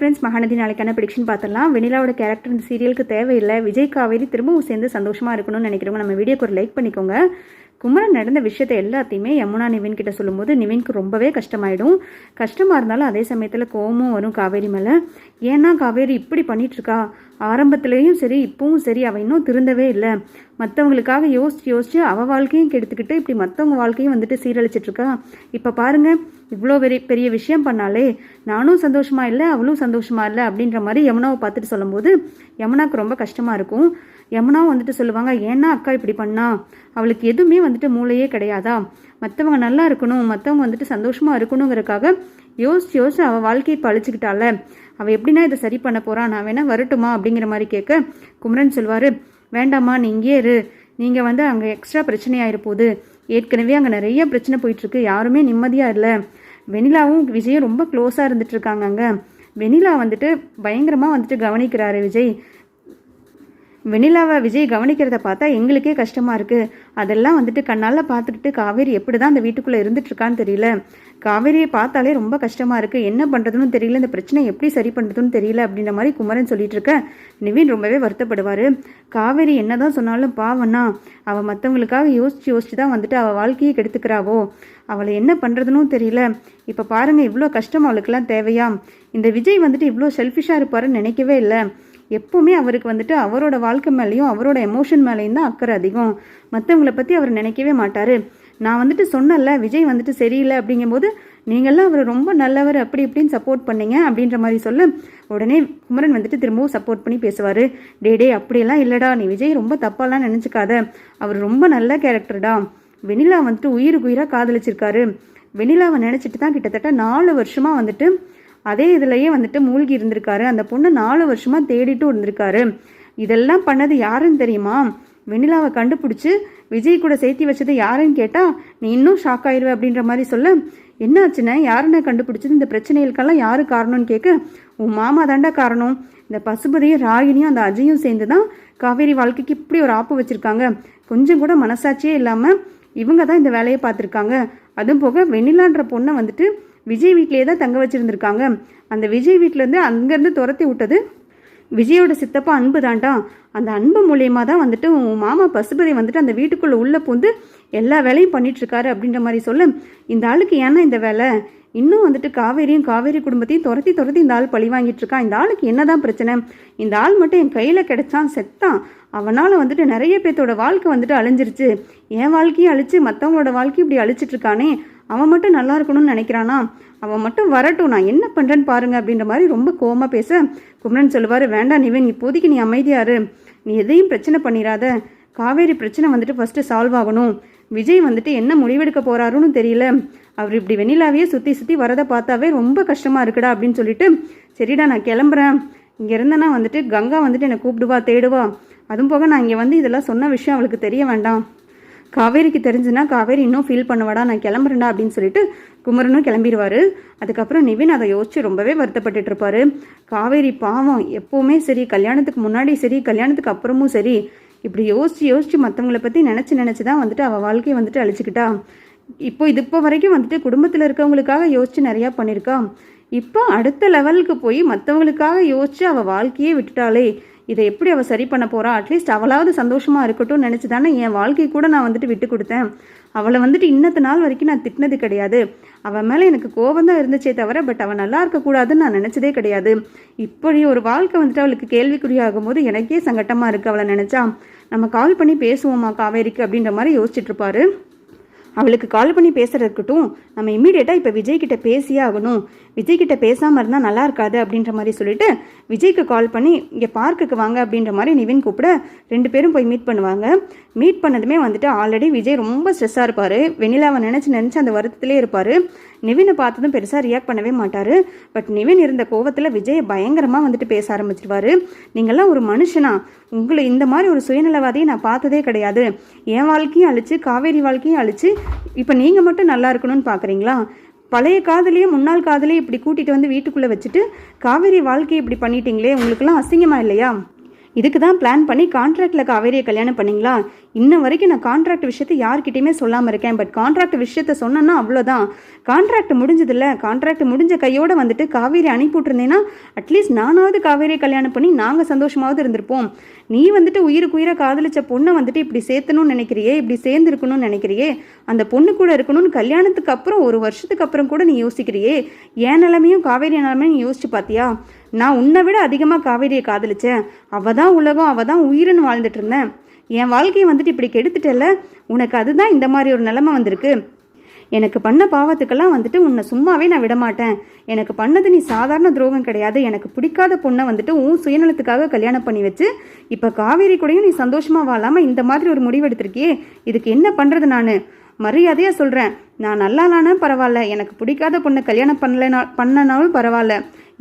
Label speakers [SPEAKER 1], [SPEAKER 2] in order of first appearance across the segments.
[SPEAKER 1] Friends Mahanadi நாளைக்கான prediction பார்த்துடலாம். வெனிலாவோட character இந்த சீரியலுக்கு தேவையில்லை. விஜய் காவேரி திரும்பவும் சேர்ந்து சந்தோஷமாக இருக்கணும்னு நினைக்கிறவங்க நம்ம வீடியோக்கு ஒரு லைக் பண்ணிக்கோங்க. குமரன் நடந்த விஷயத்தை எல்லாத்தையுமே யமுனா நிவின் கிட்ட சொல்லும்போது நிவின்க்கு ரொம்பவே கஷ்டமாயிடும். கஷ்டமாக இருந்தாலும் அதே சமயத்தில் கோவமும் வரும் காவேரி மேலே. ஏன்னா காவேரி இப்படி பண்ணிட்டு இருக்கா ஆரம்பத்துலேயும் சரி இப்பவும் சரி அவள் இன்னும் திருந்தவே இல்லை. மற்றவங்களுக்காக யோசிச்சு யோசிச்சு அவள் வாழ்க்கையும் கெடுத்துக்கிட்டு இப்படி மற்றவங்க வாழ்க்கையும் வந்துட்டு சீரழிச்சிட்டு இருக்கா இப்போ பாருங்க இவ்வளோ பெரிய பெரிய விஷயம் பண்ணாலே நானும் சந்தோஷமா இல்லை அவளும் சந்தோஷமா இல்லை அப்படின்ற மாதிரி யமுனாவை பார்த்துட்டு சொல்லும்போது யமுனாவுக்கு ரொம்ப கஷ்டமா இருக்கும். யமுனாவும் வந்துட்டு சொல்லுவாங்க ஏன்னா அக்கா இப்படி பண்ணா? அவளுக்கு எதுவுமே வந்துட்டு மூளையே கிடையாதா? மற்றவங்க நல்லா இருக்கணும் மற்றவங்க வந்துட்டு சந்தோஷமா இருக்கணுங்கிறதுக்காக யோசிச்சு யோசிச்சு அவள் வாழ்க்கையை பழிச்சுக்கிட்டால அவள் எப்படின்னா இதை சரி பண்ண போறா நான் வேணா வரட்டுமா? அப்படிங்கிற மாதிரி கேட்க குமரன் சொல்வாரு வேண்டாமா நீ இங்கே இரு. நீங்கள் வந்து அங்கே எக்ஸ்ட்ரா பிரச்சனையாயிரு போகுது. ஏற்கனவே அங்கே நிறைய பிரச்சனை போயிட்டுருக்கு. யாருமே நிம்மதியாக இல்லை. வெனிலாவும் விஜயும் ரொம்ப க்ளோஸாக இருந்துட்டு இருக்காங்க அங்கே. வெனிலா வந்துட்டு பயங்கரமாக வந்துட்டு கவனிக்கிறாரு விஜய். வெண்ணிலாவை விஜய் கவனிக்கிறத பார்த்தா எங்களுக்கே கஷ்டமாக இருக்குது அதெல்லாம் வந்துட்டு கண்ணால் பார்த்துக்கிட்டு காவேரி எப்படி தான் அந்த வீட்டுக்குள்ளே இருந்துட்டுருக்கான்னு தெரியல. காவேரியை பார்த்தாலே ரொம்ப கஷ்டமாக இருக்குது என்ன பண்ணுறதுன்னு தெரியல. இந்த பிரச்சனை எப்படி சரி பண்ணுறதுன்னு தெரியல அப்படின்ற மாதிரி குமரன் சொல்லிட்டு இருக்க. நிவின் ரொம்பவே வருத்தப்படுவார். காவேரி என்னதான் சொன்னாலும் பாவண்ணா அவள் மற்றவங்களுக்காக யோசிச்சு யோசிச்சு தான் வந்துட்டு அவள் வாழ்க்கையை கெடுத்துக்கிறாவோ. அவளை என்ன பண்ணுறதுன்னு தெரியல. இப்போ பாருங்கள் இவ்வளோ கஷ்டம் அவளுக்கெல்லாம் தேவையா? இந்த விஜய் வந்துட்டு இவ்வளோ செல்ஃபிஷாக இருப்பாருன்னு நினைக்கவே இல்லை. எப்போவுமே அவருக்கு வந்துட்டு அவரோட வாழ்க்கை மேலேயும் அவரோட எமோஷன் மேலேயும் தான் அக்கறை அதிகம். மற்றவங்கள பற்றி அவர் நினைக்கவே மாட்டார். நான் வந்துட்டு சொன்னல விஜய் வந்துட்டு சரியில்லை அப்படிங்கும்போது நீங்கள்லாம் அவர் ரொம்ப நல்லவர் அப்படி இப்படின்னு சப்போர்ட் பண்ணீங்க அப்படின்ற மாதிரி சொல்ல உடனே குமரன் வந்துட்டு திரும்பவும் சப்போர்ட் பண்ணி பேசுவார். டே டே அப்படியெல்லாம் இல்லைடா. நீ விஜய் ரொம்ப தப்பாலாம் நினச்சிக்காத. அவர் ரொம்ப நல்ல கேரக்டர்டா வெனிலா வந்துட்டு உயிருக்கு உயிராக காதலிச்சிருக்காரு. வெனிலாவை நினச்சிட்டு தான் கிட்டத்தட்ட நாலு வருஷமாக வந்துட்டு அதே இதுலயே வந்துட்டு மூழ்கி இருந்திருக்காரு. அந்த பொண்ணு நாலு வருஷமா தேடிட்டு இருந்திருக்காரு. இதெல்லாம் பண்ணது யாருன்னு தெரியுமா? வெண்ணிலாவை கண்டுபிடிச்சு விஜய் கூட சேர்த்தி வச்சது யாருன்னு கேட்டா நீ இன்னும் ஷாக் ஆயிருவ அப்படின்ற மாதிரி சொல்ல என்ன ஆச்சுன்னா யாருன்னு கண்டுபிடிச்சது? இந்த பிரச்சனைகளுக்கெல்லாம் யாரு காரணம்னு கேட்க உன் மாமா தாண்டா காரணம். இந்த பசுபதியும் ராகினியும் அந்த அஜயும் சேர்ந்து தான் காவேரி வாழ்க்கைக்கு இப்படி ஒரு ஆப்பு வச்சிருக்காங்க. கொஞ்சம் கூட மனசாட்சியே இல்லாம இவங்க தான் இந்த வேலையை பார்த்துருக்காங்க. அதுவும் போக வெண்ணிலான்ற பொண்ணை வந்துட்டு விஜய் வீட்டிலே தான் தங்க வச்சிருந்திருக்காங்க. அந்த விஜய் வீட்டிலேருந்து அங்கேருந்து துரத்தி விட்டது விஜயோட சித்தப்பா அன்பு தாண்டா அந்த அன்பு மூலியமாக தான் வந்துட்டு உன் மாமா பசுபதி வந்துட்டு அந்த வீட்டுக்குள்ளே உள்ளே பூந்து எல்லா வேலையும் பண்ணிட்டுருக்காரு அப்படின்ற மாதிரி சொல்ல. இந்த ஆளுக்கு ஏன்னா இந்த வேலை? இன்னும் வந்துட்டு காவேரியும் காவேரி குடும்பத்தையும் துரத்தி துரத்தி இந்த ஆள் பழி வாங்கிட்டு இருக்கான் இந்த ஆளுக்கு என்னதான் பிரச்சனை? இந்த ஆள் மட்டும் என் கையில் கிடைச்சான் செத்தான். அவனால் வந்துட்டு நிறைய பேர்த்தோட வாழ்க்கை வந்துட்டு அழிஞ்சிருச்சு. என் வாழ்க்கையும் அழிச்சு மற்றவங்களோட வாழ்க்கையும் இப்படி அழிச்சிட்டு இருக்கானே. அவன் மட்டும் நல்லா இருக்கணும்னு நினைக்கிறானா? அவன் மட்டும் வரட்டும் நான் என்ன பண்ணுறேன்னு பாருங்க அப்படின்ற மாதிரி ரொம்ப கோவமாக பேச குமரன் சொல்லுவார் வேண்டாம் நிவன் இப்போதைக்கு நீ அமைதியாரு நீ எதையும் பிரச்சனை பண்ணிடாத காவேரி பிரச்சனை வந்துட்டு ஃபஸ்ட்டு சால்வ் ஆகணும். விஜய் வந்துட்டு என்ன முடிவெடுக்க போறாருன்னு தெரியல. அவர் இப்படி வெண்ணிலாவையே சுற்றி சுற்றி வரதை பார்த்தாவே ரொம்ப கஷ்டமாக இருக்குடா அப்படின்னு சொல்லிட்டு சரிடா நான் கிளம்புறேன். இங்கே இருந்தேன்னா வந்துட்டு கங்கா வந்துட்டு என்னை கூப்பிடுவா தேடுவா. அதுவும் போக நான் இங்கே வந்து இதெல்லாம் சொன்ன விஷயம் அவளுக்கு தெரிய வேண்டாம். காவேரிக்கு தெரிஞ்சுன்னா காவேரி இன்னும் ஃபீல் பண்ணுவாடா நான் கிளம்புறேன்டா அப்படின்னு சொல்லிட்டு குமரனும் கிளம்பிடுவாரு அதுக்கப்புறம் நிவின் அதை யோசிச்சு ரொம்பவே வருத்தப்பட்டுட்டு இருப்பாரு காவேரி பாவம் எப்போவுமே சரி கல்யாணத்துக்கு முன்னாடி சரி கல்யாணத்துக்கு அப்புறமும் சரி இப்படி யோசிச்சு யோசிச்சு மற்றவங்களை பற்றி நினச்சி நினச்சி தான் வந்துட்டு அவள் வாழ்க்கையை வந்துட்டு அழிச்சிக்கிட்டா. இப்போ இது இப்போ வரைக்கும் வந்துட்டு குடும்பத்தில் இருக்கவங்களுக்காக யோசிச்சு நிறையா பண்ணியிருக்கா இப்போ அடுத்த லெவலுக்கு போய் மற்றவங்களுக்காக யோசிச்சு அவள் வாழ்க்கையே விட்டுட்டாளே இதை எப்படி அவள் சரி பண்ண போகிறா அட்லீஸ்ட் அவளாவது சந்தோஷமாக இருக்கட்டும் நினச்சி தானே என் வாழ்க்கை கூட நான் வந்துட்டு விட்டு கொடுத்தேன். அவளை வந்துட்டு இன்னத்த நாள் வரைக்கும் நான் திட்டினது கிடையாது. அவன் மேலே எனக்கு கோபம் தான் இருந்துச்சே தவிர பட் அவன் நல்லா இருக்கக்கூடாதுன்னு நான் நினச்சதே கிடையாது. இப்படி ஒரு வாழ்க்கை வந்துட்டு அவளுக்கு கேள்விக்குறியாகும் போது எனக்கே சங்கட்டமாக இருக்குது அவளை நினச்சா. நம்ம கால் பண்ணி பேசுவோமா காவேரிக்கு அப்படின்ற மாதிரி யோசிச்சுட்டு இருப்பாரு. அவளுக்கு கால் பண்ணி பேசுகிறதுக்கட்டும் இருக்கட்டும் நம்ம இம்மீடியட்டாக இப்போ விஜய் கிட்ட பேசியே ஆகணும். விஜய் கிட்ட பேசாமல் இருந்தால் நல்லா இருக்காது அப்படின்ற மாதிரி சொல்லிட்டு விஜய்க்கு கால் பண்ணி இங்கே பார்க்குக்கு வாங்க அப்படின்ற மாதிரி நிவின் கூப்பிட ரெண்டு பேரும் போய் மீட் பண்ணுவாங்க. மீட் பண்ணதுமே வந்துட்டு ஆல்ரெடி விஜய் ரொம்ப ஸ்ட்ரெஸ்ஸாக இருப்பார். வெண்ணிலாவை நினச்சி நினச்சி அந்த வருத்தத்திலே இருப்பார். நிவினை பார்த்ததும் பெருசாக ரியாக்ட் பண்ணவே மாட்டார். பட் நிவின் இருந்த கோவத்தில் விஜயை பயங்கரமாக வந்துட்டு பேச ஆரம்பிச்சிருவாரு. நீங்கள்லாம் ஒரு மனுஷனா? உங்களை இந்த மாதிரி ஒரு சுயநலவாதியை நான் பார்த்ததே கிடையாது. என் வாழ்க்கையும் அழிச்சு காவேரி வாழ்க்கையும் அழிச்சு இப்போ நீங்கள் மட்டும் நல்லா இருக்கணும்னு பார்க்குறீங்களா பழைய காதலையும் முன்னாள் காதலையும் இப்படி கூட்டிகிட்டு வந்து வீட்டுக்குள்ளே வச்சுட்டு காவேரி வாழ்க்கையை இப்படி பண்ணிட்டீங்களே உங்களுக்கெல்லாம் அசிங்கமா இல்லையா? இதுக்கு தான் பிளான் பண்ணி கான்ட்ராக்டில் காவேரியை கல்யாணம் பண்ணீங்களா? இன்ன வரைக்கும் நான் கான்ட்ராக்ட் விஷயத்தை யார்கிட்டையுமே சொல்லாமல் இருக்கேன். பட் கான்ட்ராக்ட் விஷயத்த சொன்னேன்னா அவ்வளோதான் கான்ட்ராக்ட் முடிஞ்சதில்ல. கான்ட்ராக்ட் முடிஞ்ச கையோடு வந்துட்டு காவேரி அனுப்பிவிட்டுருந்தேன்னா அட்லீஸ்ட் நானாவது காவேரியை கல்யாணம் பண்ணி நாங்கள் சந்தோஷமாவது இருந்திருப்போம். நீ வந்துட்டு உயிருக்கு உயிரை காதலிச்ச பொண்ணை வந்துட்டு இப்படி சேர்த்தணும்னு நினைக்கிறியே இப்படி சேர்ந்துருக்கணும்னு நினைக்கிறியே அந்த பொண்ணு கூட இருக்கணும்னு கல்யாணத்துக்கு அப்புறம் ஒரு வருஷத்துக்கு அப்புறம் கூட நீ யோசிக்கிறியே? என் நிலமையும் காவேரி நிலமையும் நீ யோசிச்சு பார்த்தியா நான் உன்னை விட அதிகமாக காவேரியை காதலிச்சேன். அவள் தான் உலகம் அவள் தான் உயிர்னு வாழ்ந்துட்டு இருந்தேன். என் வாழ்க்கையை வந்துட்டு இப்படி கெடுத்துட்டல உனக்கு அதுதான் இந்த மாதிரி ஒரு நிலைமை வந்திருக்கு. எனக்கு பண்ண பாவத்துக்கெல்லாம் வந்துட்டு உன்னை சும்மாவே நான் விட மாட்டேன் எனக்கு பண்ணது நீ சாதாரண துரோகம் கிடையாது. எனக்கு பிடிக்காத பொண்ணை வந்துட்டு உன் சுயநலத்துக்காக கல்யாணம் பண்ணி வச்சு இப்போ காவேரி கூடயும் நீ சந்தோஷமாக வாழாமல் இந்த மாதிரி ஒரு முடிவு எடுத்திருக்கியே? இதுக்கு என்ன பண்ணுறது நான்? மரியாதையாக சொல்கிறேன் நான் நல்லானானு பரவாயில்ல. எனக்கு பிடிக்காத பொண்ணை கல்யாணம் பண்ணலனா பண்ணனாலும் பரவாயில்ல.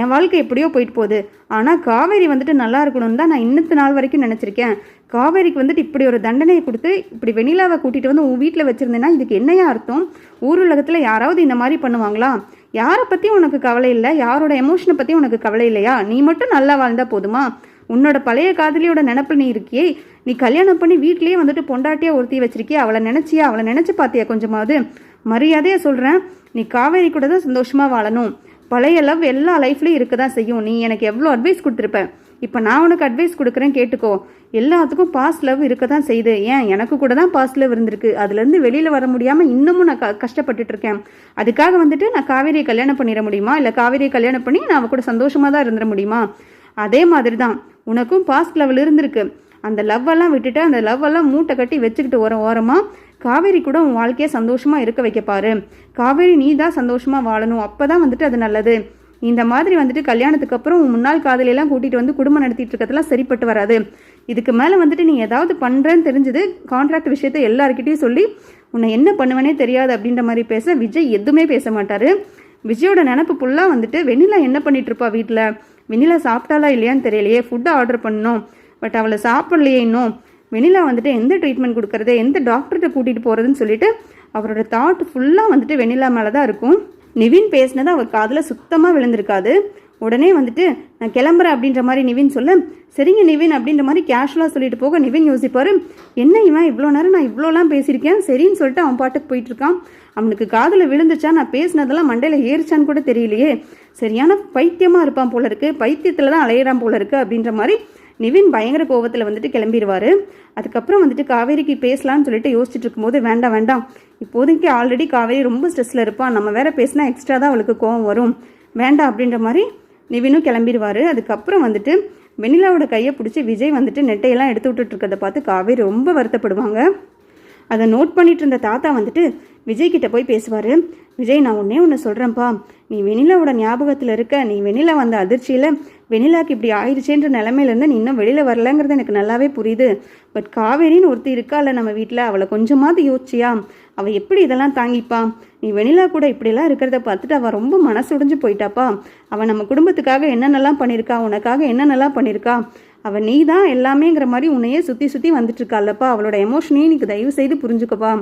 [SPEAKER 1] என் வாழ்க்கை எப்படியோ போயிட்டு போகுது. ஆனால் காவேரி வந்துட்டு நல்லா இருக்கணும்னு தான் நான் இன்னத்து நாள் வரைக்கும் நினச்சிருக்கேன். காவேரிக்கு வந்துட்டு இப்படி ஒரு தண்டனையை கொடுத்து இப்படி வெண்ணிலாவை கூட்டிகிட்டு வந்து உன் வீட்டில் வச்சுருந்தேன்னா இதுக்கு என்னையா அர்த்தம்? ஊர் உலகத்தில் யாராவது இந்த மாதிரி பண்ணுவாங்களா? யாரை பற்றி உனக்கு கவலை இல்லை? யாரோட எமோஷனை பற்றி உனக்கு கவலை இல்லையா? நீ மட்டும் நல்லா வாழ்ந்தா போதுமா? உன்னோட பழைய காதலியோட நினப்பு நீ இருக்கியே. நீ கல்யாணம் பண்ணி வீட்லேயே வந்துட்டு பொண்டாட்டியாக ஒருத்தி வச்சிருக்கிய. அவளை நினச்சியா? அவளை நினச்சி பார்த்தியா கொஞ்சமாவது? மரியாதையாக சொல்கிறேன் நீ காவேரி கூட தான் சந்தோஷமாக வாழணும். பழைய லவ் எல்லா லைஃப்லேயும் இருக்க தான் செய்யும். நீ எனக்கு எவ்வளோ அட்வைஸ் கொடுத்துருப்பேன் இப்போ நான் உனக்கு அட்வைஸ் கொடுக்குறேன் கேட்டுக்கோ. எல்லாத்துக்கும் பாஸ்ட் லவ் இருக்க தான் செய்யுது. ஏன்? எனக்கு கூட தான் பாஸ்ட் லவ் இருந்திருக்கு. அதுலேருந்து வெளியில் வர முடியாமல் இன்னமும் நான் க கஷ்டப்பட்டுட்டு இருக்கேன் அதுக்காக வந்துட்டு நான் காவேரியை கல்யாணம் பண்ணிட முடியுமா? இல்லை காவேரியை கல்யாணம் பண்ணி நான் அவ கூட சந்தோஷமாக தான் இருந்துட முடியுமா? அதே மாதிரி தான் உனக்கும் பாஸ்ட் லெவல் இருந்திருக்கு. அந்த லவ் எல்லாம் விட்டுட்டு அந்த லவ் எல்லாம் மூட்டை கட்டி வச்சுக்கிட்டு வர ஓரமாக காவேரி கூட உன் வாழ்க்கையை சந்தோஷமாக இருக்க வைக்க பாரு. காவேரி நீ தான் சந்தோஷமாக வாழணும். அப்போ தான் வந்துட்டு அது நல்லது. இந்த மாதிரி வந்துட்டு கல்யாணத்துக்கு அப்புறம் முன்னாள் காதலியெல்லாம் கூட்டிட்டு வந்து குடும்பம் நடத்திட்டு இருக்கிறதுலாம் சரிப்பட்டு வராது. இதுக்கு மேலே வந்துட்டு நீ ஏதாவது பண்ணுறேன்னு தெரிஞ்சது கான்ட்ராக்ட் விஷயத்த எல்லாருக்கிட்டையும் சொல்லி உன்னை என்ன பண்ணுவேனே தெரியாது அப்படின்ற மாதிரி பேச விஜய் எதுவுமே பேச மாட்டார். விஜயோட நினப்பு ஃபுல்லாக வந்துட்டு வெண்ணிலா என்ன பண்ணிட்டு இருப்பா வீட்டில் வெண்ணிலா சாப்பிட்டாலா இல்லையான்னு தெரியலையே ஃபுட்டை ஆர்டர் பண்ணணும். பட் அவளை சாப்பிடலையே இன்னும். வெண்ணிலா வந்துட்டு எந்த ட்ரீட்மெண்ட் கொடுக்கறது எந்த டாக்டர்கிட்ட கூட்டிகிட்டு போகிறதுன்னு சொல்லிட்டு அவரோட தாட் ஃபுல்லாக வந்துட்டு வெண்ணிலா மேலே தான் இருக்கும். நிவின் பேசினது அவர் காதில் சுத்தமாக விழுந்திருக்காது. உடனே வந்துட்டு நான் கிளம்புறேன் அப்படின்ற மாதிரி நிவின் சொல்ல. சரிங்க நிவின் அப்படின்ற மாதிரி கேஷுவலாக சொல்லிட்டு போக நிவின் யோசிப்பார். என்ன இவன்? இவ்வளோ நேரம் நான் இவ்வளோலாம் பேசியிருக்கேன். சரின்னு சொல்லிட்டு அவன் பாட்டுக்கு போயிட்டுருக்கான். அவனுக்கு காதில் விழுந்துச்சா நான் பேசினதெல்லாம் மண்டையில் ஏறிச்சான்னு கூட தெரியலையே. சரியான பைத்தியமாக இருப்பான் போல இருக்கு. பைத்தியத்தில் தான் அலையிறான் போல இருக்கு அப்படின்ற மாதிரி நிவின் பயங்கர கோவத்தில் வந்துட்டு கிளம்பிடுவார். அதுக்கப்புறம் வந்துட்டு காவேரிக்கு பேசலாம்னு சொல்லிட்டு யோசிச்சுட்டு இருக்கும்போது வேண்டாம் வேண்டாம். இப்போதைக்கு ஆல்ரெடி காவேரி ரொம்ப ஸ்ட்ரெஸ்ஸில் இருப்பான் நம்ம வேற பேசினா எக்ஸ்ட்ரா தான் அவளுக்கு கோவம் வரும். வேண்டாம் அப்படின்ற மாதிரி நிவினும் கிளம்பிடுவார். அதுக்கப்புறம் வந்துட்டு வெண்ணிலாவோட கையை பிடிச்சி விஜய் வந்துட்டு நெட்டையெல்லாம் எடுத்து விட்டுட்டு இருக்கிறத பார்த்து காவேரி ரொம்ப வருத்தப்படுவாங்க. அதை நோட் பண்ணிட்டு இருந்த தாத்தா வந்துட்டு விஜய் கிட்ட போய் பேசுவார். விஜய் நான் ஒன்னே ஒன்று சொல்கிறேன்ப்பா நீ வெனிலாவோட ஞாபகத்தில் இருக்க நீ வெண்ணிலா வந்த அதிர்ச்சியில் வெனிலாக்கு இப்படி ஆயிடுச்சேன்ற நிலமையிலேருந்து நீ இன்னும் வெளியில் வரலங்கிறது எனக்கு நல்லாவே புரியுது. பட் காவேரின்னு ஒருத்தி இருக்கால நம்ம வீட்டில் அவளை கொஞ்சமாவது யோசிச்சியா? அவள் எப்படி இதெல்லாம் தாங்கிப்பா? நீ வெண்ணிலா கூட இப்படியெல்லாம் இருக்கிறத பார்த்துட்டு அவள் ரொம்ப மனசுடைஞ்சு போயிட்டாப்பா. அவள் நம்ம குடும்பத்துக்காக என்னென்னலாம் பண்ணியிருக்கா? உனக்காக என்னென்னலாம் பண்ணியிருக்கா? அவள் நீ தான் எல்லாமேங்கிற மாதிரி உன்னையே சுற்றி சுற்றி வந்துட்டுருக்காளப்பா. அவளோட எமோஷனையும் நீக்கு தயவு செய்து புரிஞ்சுக்கப்பா.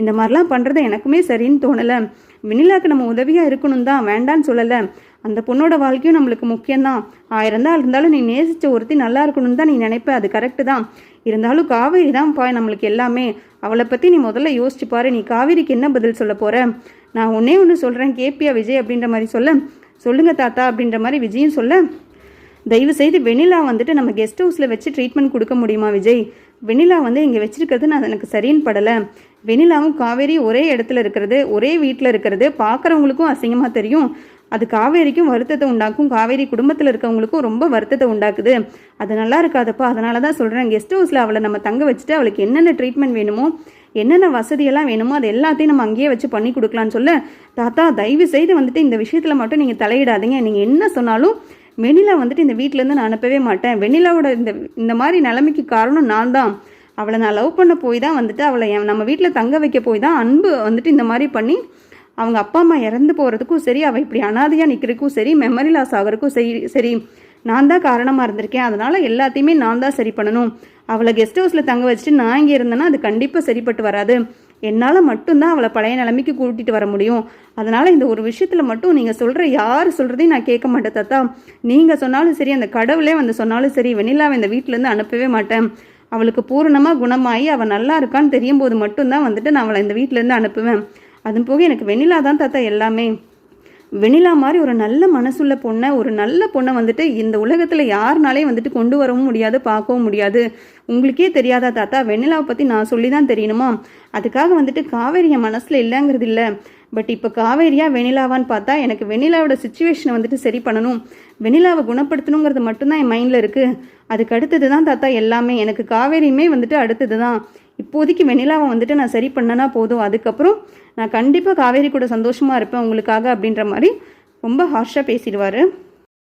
[SPEAKER 1] இந்த மாதிரிலாம் பண்ணுறது எனக்குமே சரின்னு தோணலை. வெண்ணிலாக்கு நம்ம உதவியாக இருக்கணும் தான் வேண்டான்னு சொல்லலை. அந்த பொண்ணோட வாழ்க்கையும் நம்மளுக்கு முக்கியம்தான். ஆயிரம் தான் இருந்தாலும் நீ நேசித்த ஒருத்தி நல்லா இருக்கணும்னு தான் நீ நினைப்ப. அது கரெக்டு தான். இருந்தாலும் காவேரி தான் நம்மளுக்கு எல்லாமே. அவளை பற்றி நீ முதல்ல யோசிச்சு பாரு. நீ காவேரிக்கு என்ன பதில் சொல்ல போகிற நான் ஒன்னே ஒன்று சொல்கிறேன் கேபியா விஜய் அப்படின்ற மாதிரி சொல்ல. சொல்லுங்க தாத்தா அப்படின்ற மாதிரி விஜயும் சொல்ல. தயவு செய்து வந்துட்டு நம்ம கெஸ்ட் ஹவுஸில் வச்சு ட்ரீட்மெண்ட் கொடுக்க முடியுமா விஜய்? வெண்ணிலா வந்து இங்கே வச்சிருக்கிறது நான் எனக்கு சரின்னு படலை. வெனிலாவும் காவேரி ஒரே இடத்துல இருக்கிறது ஒரே வீட்டில் இருக்கிறது. பார்க்குறவங்களுக்கும் அசிங்கமாக தெரியும். அது காவேரிக்கும் வருத்தத்தை உண்டாக்கும். காவேரி குடும்பத்தில் இருக்கவங்களுக்கும் ரொம்ப வருத்தத்தை உண்டாக்குது. அது நல்லா இருக்காதப்பா. அதனால தான் சொல்கிறேன் கெஸ்ட் ஹவுஸில் அவளை நம்ம தங்க வச்சுட்டு அவளுக்கு என்னென்ன ட்ரீட்மெண்ட் வேணுமோ என்னென்ன வசதியெல்லாம் வேணுமோ அது எல்லாத்தையும் நம்ம அங்கேயே வச்சு பண்ணி கொடுக்கலான்னு சொல்ல தாத்தா தயவு செய்து வந்துட்டு இந்த விஷயத்தில் மட்டும் நீங்கள் தலையிடாதீங்க. நீங்கள் என்ன சொன்னாலும் வெண்ணிலா வந்துட்டு இந்த வீட்டிலேருந்து நான் அனுப்பவே மாட்டேன். வெண்ணிலாவோட இந்த இந்த மாதிரி நிலைமைக்கு காரணம் நான் தான். அவளை நான் லவ் பண்ண போய் தான் வந்துட்டு அவளை என் நம்ம வீட்டில் தங்க வைக்க போய் தான் அன்பு வந்துட்டு இந்த மாதிரி பண்ணி அவங்க அப்பா அம்மா இறந்து போகிறதுக்கும் சரி அவள் இப்படி அனாதையாக நிற்கிறதுக்கும் சரி மெமரி லாஸ் ஆகிறதுக்கும் சரி சரி நான் தான் காரணமாக இருந்திருக்கேன். அதனால் எல்லாத்தையுமே நான் தான் சரி பண்ணணும். அவளை கெஸ்ட் ஹவுஸில் தங்க வச்சுட்டு நான் இங்கே இருந்தேன்னா அது கண்டிப்பாக சரிப்பட்டு வராது. என்னால் மட்டும்தான் அவளை பழைய நிலைமைக்கு கூட்டிகிட்டு வர முடியும். அதனால் இந்த ஒரு விஷயத்தில் மட்டும் நீங்கள் சொல்கிற யார் சொல்கிறதையும் நான் கேட்க மாட்டேன் தாத்தா. நீங்கள் சொன்னாலும் சரி அந்த கடவுளே வந்து சொன்னாலும் சரி வெண்ணிலாவை இந்த வீட்டிலேருந்து அனுப்பவே மாட்டேன். அவளுக்கு பூரணமாக குணமாகி அவள் நல்லா இருக்கான்னு தெரியும் போது மட்டும்தான் வந்துட்டு நான் அவளை இந்த வீட்டிலேருந்து அனுப்புவேன். அது போக எனக்கு வெண்ணிலா தான் தாத்தா எல்லாமே. வெண்ணிலா மாதிரி ஒரு நல்ல மனசுள்ள பொண்ணை ஒரு நல்ல பொண்ணை வந்துட்டு இந்த உலகத்தில் யாருனாலையும் வந்துட்டு கொண்டு வரவும் முடியாது பார்க்கவும் முடியாது. உங்களுக்கே தெரியாதா தாத்தா? வெண்ணிலாவை பற்றி நான் சொல்லி தான் தெரியணுமா? அதுக்காக வந்துட்டு காவேரி என் மனசில் இல்லைங்கிறது இல்லை. பட் இப்போ காவேரியா வெண்ணிலாவான்னு பார்த்தா எனக்கு வெண்ணிலாவோட சுச்சுவேஷனை வந்துட்டு சரி பண்ணணும். வெண்ணிலாவை குணப்படுத்தணுங்கிறது மட்டும்தான் என் மைண்டில் இருக்குது அதுக்கு அடுத்தது தான் தாத்தா எல்லாமே. எனக்கு காவேரியுமே வந்துட்டு அடுத்தது தான் இப்போதைக்கு வெண்ணிலாவை வந்துட்டு நான் சரி பண்ணனா போதும். அதுக்கப்புறம் நான் கண்டிப்பாக காவேரி கூட சந்தோஷமாக இருப்பேன் உங்களுக்காக அப்படின்ற மாதிரி ரொம்ப ஹார்ஷாக பேசிடுவார்.